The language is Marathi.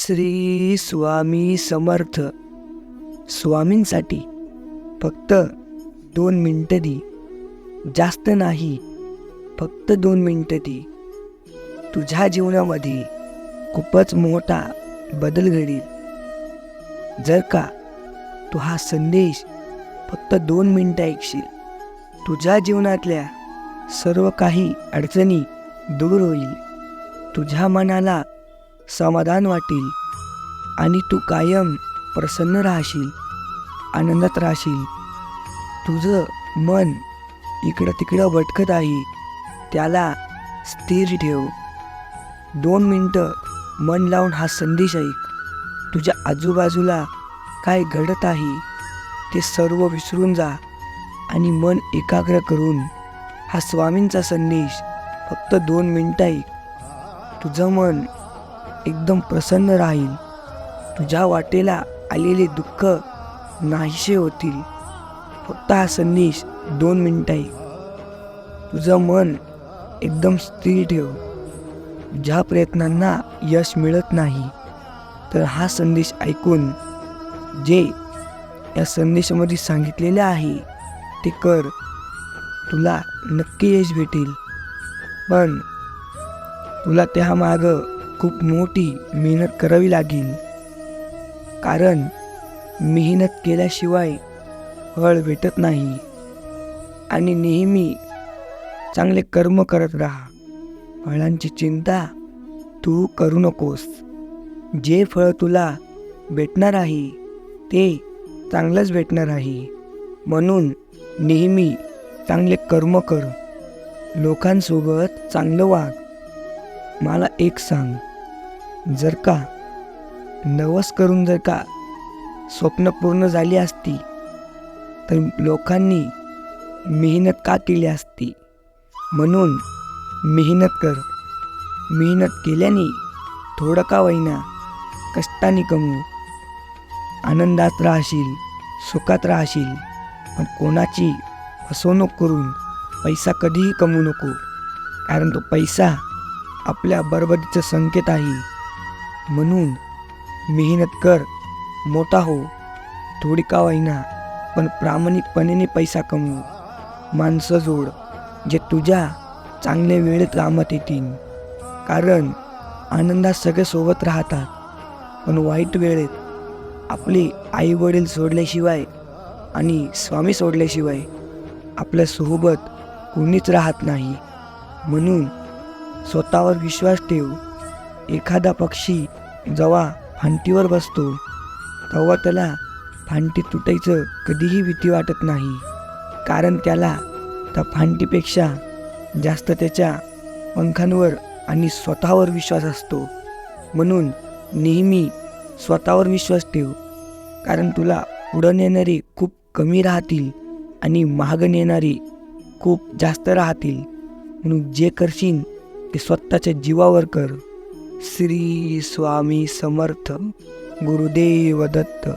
श्री स्वामी समर्थ. स्वामींसाठी फक्त दोन मिनटं दी. जास्त नाही फक्त दोन मिनटं दी. तुझ्या जीवनामध्ये खूपच मोठा बदल घडेल. जर का तू हा संदेश फक्त दोन मिनटं ऐकशील तुझ्या जीवनातल्या सर्व काही अडचणी दूर होईल. तुझ्या मनाला समाधान वाटेल आणि तू कायम प्रसन्न राहशील आनंदात राहशील. तुझं मन इकडं तिकडं भटकत आहे त्याला स्थिर ठेव. दोन मिनटं मन लावून हा संदेश ऐक. तुझ्या आजूबाजूला काय घडत आहे ते सर्व विसरून जा आणि मन एकाग्र करून हा स्वामींचा संदेश फक्त दोन मिनटं ऐक. तुझं मन एकदम प्रसन्न राहील. तुझ्या वाटेला आलेले दुःख नाहीसे होतील. फक्त हा संदेश दोन मिनटं आहे तुझं मन एकदम स्थिर ठेव. ज्या प्रयत्नांना यश मिळत नाही तर हा संदेश ऐकून जे या संदेशामध्ये सांगितलेले आहे ते कर. तुला नक्की यश भेटेल. पण तुला त्या मागं खूप मोठी मेहनत करावी लागेल. कारण मेहनत केल्याशिवाय फळ भेटत नाही. आणि नेहमी चांगले कर्म करत राहा. फळांची चिंता तू करू नकोस. जे फळ तुला भेटणार आहे ते चांगलंच भेटणार आहे. म्हणून नेहमी चांगले कर्म कर. लोकांसोबत चांगलं वाग. मला एक सांग. जर का नवस करून जर का स्वप्न पूर्ण झाली असती तर लोकांनी मेहनत का केली असती? म्हणून मेहनत कर. मेहनत केल्याने थोडं का होईना कष्टाने कमवू. आनंदात राहशील सुखात राहशील पण कोणाची फसवणूक करून पैसा कधीही कमवू नको. कारण तो पैसा आपल्या बरबरीचं संकेत आहे. म्हणून मेहनत कर मोठा हो. थोडी का होईना पण प्रामाणिकपणे पैसा कमवू. माणसं जोड जे तुझ्या चांगल्या वेळेत कामात येतील. कारण आनंदात सगळे सोबत राहतात. पण वाईट वेळेत आपले आई वडील सोडल्याशिवाय आणि स्वामी सोडल्याशिवाय आपल्यासोबत कोणीच राहत नाही. म्हणून स्वतःवर विश्वास ठेव. एखादा पक्षी जेव्हा फांटीवर बसतो तेव्हा त्याला फांटी तुटायचं कधीही भीती वाटत नाही. कारण त्याला त्या फांटीपेक्षा जास्त त्याच्या पंखांवर आणि स्वतःवर विश्वास असतो. म्हणून नेहमी स्वतःवर विश्वास ठेव. कारण तुला पुढं नेणारी खूप कमी राहतील आणि महाग नेणारे खूप जास्त राहतील. म्हणून जे करशील ते स्वतःच्या जीवावर कर. श्री स्वामी समर्थ गुरुदेव दत्त.